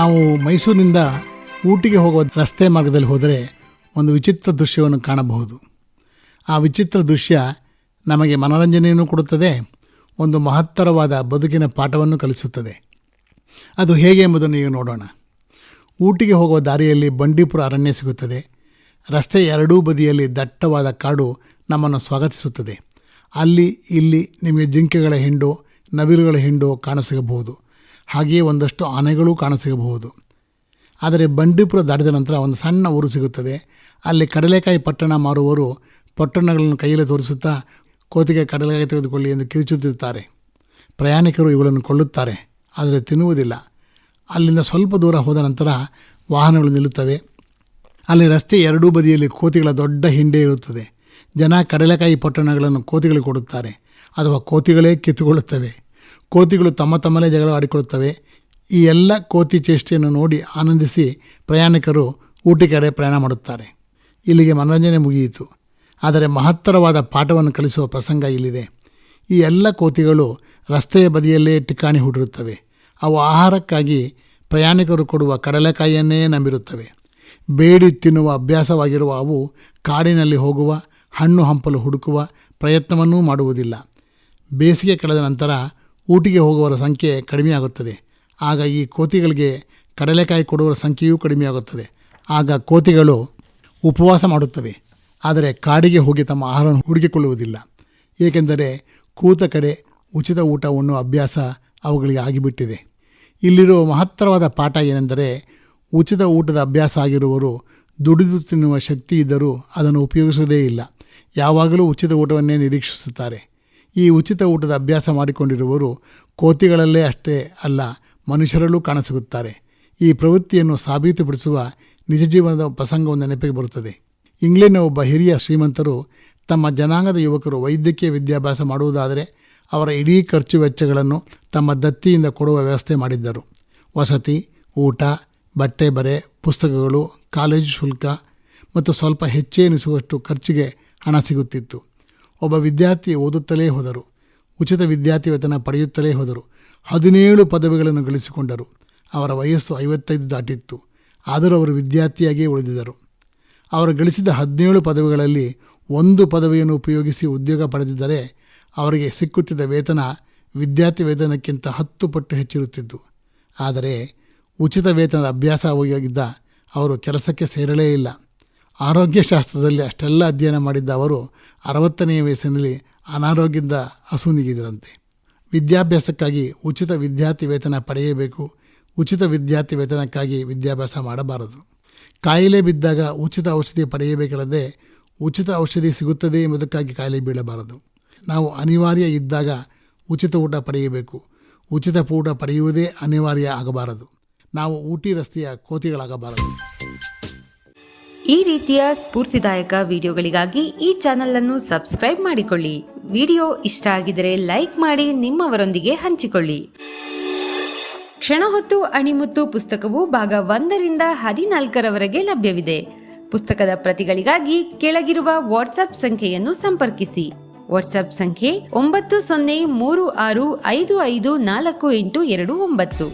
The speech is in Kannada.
ನಾವು ಮೈಸೂರಿನಿಂದ ಊಟಿಗೆ ಹೋಗುವ ರಸ್ತೆ ಮಾರ್ಗದಲ್ಲಿ ಹೋದರೆ ಒಂದು ವಿಚಿತ್ರ ದೃಶ್ಯವನ್ನು ಕಾಣಬಹುದು. ಆ ವಿಚಿತ್ರ ದೃಶ್ಯ ನಮಗೆ ಮನೋರಂಜನೆಯನ್ನು ಕೊಡುತ್ತದೆ, ಒಂದು ಮಹತ್ತರವಾದ ಬದುಕಿನ ಪಾಠವನ್ನು ಕಲಿಸುತ್ತದೆ. ಅದು ಹೇಗೆ ಎಂಬುದನ್ನು ಈಗ ನೋಡೋಣ. ಊಟಿಗೆ ಹೋಗುವ ದಾರಿಯಲ್ಲಿ ಬಂಡೀಪುರ ಅರಣ್ಯ ಸಿಗುತ್ತದೆ. ರಸ್ತೆ ಎರಡೂ ಬದಿಯಲ್ಲಿ ದಟ್ಟವಾದ ಕಾಡು ನಮ್ಮನ್ನು ಸ್ವಾಗತಿಸುತ್ತದೆ. ಅಲ್ಲಿ, ಇಲ್ಲಿ ನಿಮಗೆ ಜಿಂಕೆಗಳ ಹಿಂಡು, ನವಿಲುಗಳ ಹಿಂಡು ಕಾಣಸಿಗಬಹುದು. ಹಾಗೆಯೇ ಒಂದಷ್ಟು ಆನೆಗಳು ಕಾಣಸಿಗಬಹುದು. ಆದರೆ ಬಂಡೀಪುರ ದಾಟಿದ ನಂತರ ಒಂದು ಸಣ್ಣ ಊರು ಸಿಗುತ್ತದೆ. ಅಲ್ಲಿ ಕಡಲೆಕಾಯಿ ಪಟ್ಟಣ ಮಾರುವವರು ಪಟ್ಟಣಗಳನ್ನು ಕೈಯಲ್ಲಿ ತೋರಿಸುತ್ತಾ ಕೋತಿಗೆ ಕಡಲೆಕಾಯಿ ತೆಗೆದುಕೊಳ್ಳಿ ಎಂದು ಕಿರುಚುತ್ತಿರುತ್ತಾರೆ ಪ್ರಯಾಣಿಕರು ಇವುಗಳನ್ನು ಕೊಳ್ಳುತ್ತಾರೆ, ಆದರೆ ತಿನ್ನುವುದಿಲ್ಲ. ಅಲ್ಲಿಂದ ಸ್ವಲ್ಪ ದೂರ ಹೋದ ನಂತರ ವಾಹನಗಳು ನಿಲ್ಲುತ್ತವೆ. ಅಲ್ಲಿ ರಸ್ತೆ ಎರಡೂ ಬದಿಯಲ್ಲಿ ಕೋತಿಗಳ ದೊಡ್ಡ ಹಿಂಡೆ ಇರುತ್ತದೆ. ಜನ ಕಡಲೆಕಾಯಿ ಪಟ್ಟಣಗಳನ್ನು ಕೋತಿಗಳಿಗೆ ಕೊಡುತ್ತಾರೆ. ಅಥವಾ ಕೋತಿಗಳೇ ಕಿತ್ತುಕೊಳ್ಳುತ್ತವೆ. ಕೋತಿಗಳು ತಮ್ಮ ತಮ್ಮಲ್ಲೇ ಜಗಳ ಆಡಿಕೊಳ್ಳುತ್ತವೆ. ಈ ಎಲ್ಲ ಕೋತಿ ಚೇಷ್ಟೆಯನ್ನು ನೋಡಿ ಆನಂದಿಸಿ ಪ್ರಯಾಣಿಕರು ಊಟಿ ಕಡೆ ಪ್ರಯಾಣ ಮಾಡುತ್ತಾರೆ. ಇಲ್ಲಿಗೆ ಮನೋರಂಜನೆ ಮುಗಿಯಿತು. ಆದರೆ ಮಹತ್ತರವಾದ ಪಾಠವನ್ನು ಕಲಿಸುವ ಪ್ರಸಂಗ ಇಲ್ಲಿದೆ. ಈ ಎಲ್ಲ ಕೋತಿಗಳು ರಸ್ತೆಯ ಬದಿಯಲ್ಲೇ ಠಿಕಾಣಿ ಹೂಡಿರುತ್ತವೆ. ಅವು ಆಹಾರಕ್ಕಾಗಿ ಪ್ರಯಾಣಿಕರು ಕೊಡುವ ಕಡಲೆಕಾಯಿಯನ್ನೇ ನಂಬಿರುತ್ತವೆ. ಬೇಡಿ ತಿನ್ನುವ ಅಭ್ಯಾಸವಾಗಿರುವ ಅವು ಕಾಡಿನಲ್ಲಿ ಹೋಗುವ, ಹಣ್ಣು ಹಂಪಲು ಹುಡುಕುವ ಪ್ರಯತ್ನವನ್ನೂ ಮಾಡುವುದಿಲ್ಲ. ಬೇಸಿಗೆ ಕಳೆದ ನಂತರ ಊಟಿಗೆ ಹೋಗುವವರ ಸಂಖ್ಯೆ ಕಡಿಮೆಯಾಗುತ್ತದೆ ಆಗ ಈ ಕೋತಿಗಳಿಗೆ ಕಡಲೆಕಾಯಿ ಕೊಡುವವರ ಸಂಖ್ಯೆಯೂ ಕಡಿಮೆಯಾಗುತ್ತದೆ ಆಗ ಕೋತಿಗಳು ಉಪವಾಸ ಮಾಡುತ್ತವೆ. ಆದರೆ ಕಾಡಿಗೆ ಹೋಗಿ ತಮ್ಮ ಆಹಾರವನ್ನು ಹುಡುಕಿಕೊಳ್ಳುವುದಿಲ್ಲ. ಏಕೆಂದರೆ ಕೂತ ಕಡೆ ಉಚಿತ ಊಟ ಉಣ್ಣುವ ಅಭ್ಯಾಸ ಅವುಗಳಿಗೆ ಆಗಿಬಿಟ್ಟಿದೆ. ಇಲ್ಲಿರುವ ಮಹತ್ತರವಾದ ಪಾಠ ಏನೆಂದರೆ ಉಚಿತ ಊಟದ ಅಭ್ಯಾಸ ಆಗಿರುವವರು ದುಡಿದು ತಿನ್ನುವ ಶಕ್ತಿ ಇದ್ದರೂ ಅದನ್ನು ಉಪಯೋಗಿಸುವುದೇ ಇಲ್ಲ. ಯಾವಾಗಲೂ ಉಚಿತ ಊಟವನ್ನೇ ನಿರೀಕ್ಷಿಸುತ್ತಾರೆ. ಈ ಉಚಿತ ಊಟದ ಅಭ್ಯಾಸ ಮಾಡಿಕೊಂಡಿರುವವರು ಕೋತಿಗಳಲ್ಲೇ ಅಷ್ಟೇ ಅಲ್ಲ, ಮನುಷ್ಯರಲ್ಲೂ ಕಾಣಸಿಗುತ್ತಾರೆ. ಈ ಪ್ರವೃತ್ತಿಯನ್ನು ಸಾಬೀತುಪಡಿಸುವ ನಿಜ ಜೀವನದ ಪ್ರಸಂಗವನ್ನು ನೆನಪಿಗೆ ಬರುತ್ತದೆ. ಇಂಗ್ಲೆಂಡ್ನ ಒಬ್ಬ ಹಿರಿಯ ಶ್ರೀಮಂತರು ತಮ್ಮ ಜನಾಂಗದ ಯುವಕರು ವೈದ್ಯಕೀಯ ವಿದ್ಯಾಭ್ಯಾಸ ಮಾಡುವುದಾದರೆ ಅವರ ಇಡೀ ಖರ್ಚು ವೆಚ್ಚಗಳನ್ನು ತಮ್ಮ ದತ್ತಿಯಿಂದ ಕೊಡುವ ವ್ಯವಸ್ಥೆ ಮಾಡಿದ್ದರು. ವಸತಿ, ಊಟ, ಬಟ್ಟೆ ಬರೆ, ಪುಸ್ತಕಗಳು, ಕಾಲೇಜು ಶುಲ್ಕ ಮತ್ತು ಸ್ವಲ್ಪ ಹೆಚ್ಚೇ ಎನಿಸುವಷ್ಟು ಖರ್ಚಿಗೆ ಹಣ ಸಿಗುತ್ತಿತ್ತು. ಒಬ್ಬ ವಿದ್ಯಾರ್ಥಿ ಓದುತ್ತಲೇ ಹೋದರು. ಉಚಿತ ವಿದ್ಯಾರ್ಥಿ ವೇತನ ಪಡೆಯುತ್ತಲೇ ಹೋದರು. ಹದಿನೇಳು ಪದವಿಗಳನ್ನು ಗಳಿಸಿಕೊಂಡರು. ಅವರ ವಯಸ್ಸು ಐವತ್ತೈದು ದಾಟಿತ್ತು. ಆದರೂ ಅವರು ವಿದ್ಯಾರ್ಥಿಯಾಗಿಯೇ ಉಳಿದಿದ್ದರು. ಅವರು ಗಳಿಸಿದ ಹದಿನೇಳು ಪದವಿಗಳಲ್ಲಿ ಒಂದು ಪದವಿಯನ್ನು ಉಪಯೋಗಿಸಿ ಉದ್ಯೋಗ ಪಡೆದಿದ್ದರೆ ಅವರಿಗೆ ಸಿಕ್ಕುತ್ತಿದ್ದ ವೇತನ ವಿದ್ಯಾರ್ಥಿ ವೇತನಕ್ಕಿಂತ ಹತ್ತು ಪಟ್ಟು ಹೆಚ್ಚಿರುತ್ತಿತ್ತು. ಆದರೆ ಉಚಿತ ವೇತನದ ಅಭ್ಯಾಸ ಆಗಿದ್ದ ಅವರು ಕೆಲಸಕ್ಕೆ ಸೇರಲೇ ಇಲ್ಲ. ಆರೋಗ್ಯಶಾಸ್ತ್ರದಲ್ಲಿ ಅಷ್ಟೆಲ್ಲ ಅಧ್ಯಯನ ಮಾಡಿದ್ದ ಅವರು ಅರವತ್ತನೆಯ ವಯಸ್ಸಿನಲ್ಲಿ ಅನಾರೋಗ್ಯದಿಂದ ಹಸುನಿಗಿದರಂತೆ. ವಿದ್ಯಾಭ್ಯಾಸಕ್ಕಾಗಿ ಉಚಿತ ವಿದ್ಯಾರ್ಥಿ ವೇತನ ಪಡೆಯಬೇಕು. ಉಚಿತ ವಿದ್ಯಾರ್ಥಿ ವೇತನಕ್ಕಾಗಿ ವಿದ್ಯಾಭ್ಯಾಸ ಮಾಡಬಾರದು. ಕಾಯಿಲೆ ಬಿದ್ದಾಗ ಉಚಿತ ಔಷಧಿ ಪಡೆಯಬೇಕಲ್ಲದೆ ಉಚಿತ ಔಷಧಿ ಸಿಗುತ್ತದೆ ಎಂಬುದಕ್ಕಾಗಿ ಕಾಯಿಲೆ ಬೀಳಬಾರದು. ನಾವು ಅನಿವಾರ್ಯ ಇದ್ದಾಗ ಉಚಿತ ಊಟ ಪಡೆಯಬೇಕು. ಉಚಿತ ಊಟ ಪಡೆಯುವುದೇ ಅನಿವಾರ್ಯ ಆಗಬಾರದು. ನಾವು ಊಟಿ ರಸ್ತೆಯ ಕೋತಿಗಳಾಗಬಾರದು. ಈ ರೀತಿಯ ಸ್ಫೂರ್ತಿದಾಯಕ ವಿಡಿಯೋಗಳಿಗಾಗಿ ಈ ಚಾನೆಲ್ ಅನ್ನು ಸಬ್ಸ್ಕ್ರೈಬ್ ಮಾಡಿಕೊಳ್ಳಿ. ವಿಡಿಯೋ ಇಷ್ಟ ಆಗಿದರೆ ಲೈಕ್ ಮಾಡಿ, ನಿಮ್ಮವರೊಂದಿಗೆ ಹಂಚಿಕೊಳ್ಳಿ. ಕ್ಷಣ ಹೊತ್ತು ಅಣಿಮುತ್ತು ಪುಸ್ತಕವು ಭಾಗ ಒಂದರಿಂದ ಹದಿನಾಲ್ಕರವರೆಗೆ ಲಭ್ಯವಿದೆ. ಪುಸ್ತಕದ ಪ್ರತಿಗಳಿಗಾಗಿ ಕೆಳಗಿರುವ ವಾಟ್ಸ್ಆಪ್ ಸಂಖ್ಯೆಯನ್ನು ಸಂಪರ್ಕಿಸಿ. ವಾಟ್ಸ್ಆಪ್ ಸಂಖ್ಯೆ ಒಂಬತ್ತು ಸೊನ್ನೆ ಮೂರು ಆರು ಐದು ಐದು ನಾಲ್ಕು ಎಂಟು ಎರಡು ಒಂಬತ್ತು.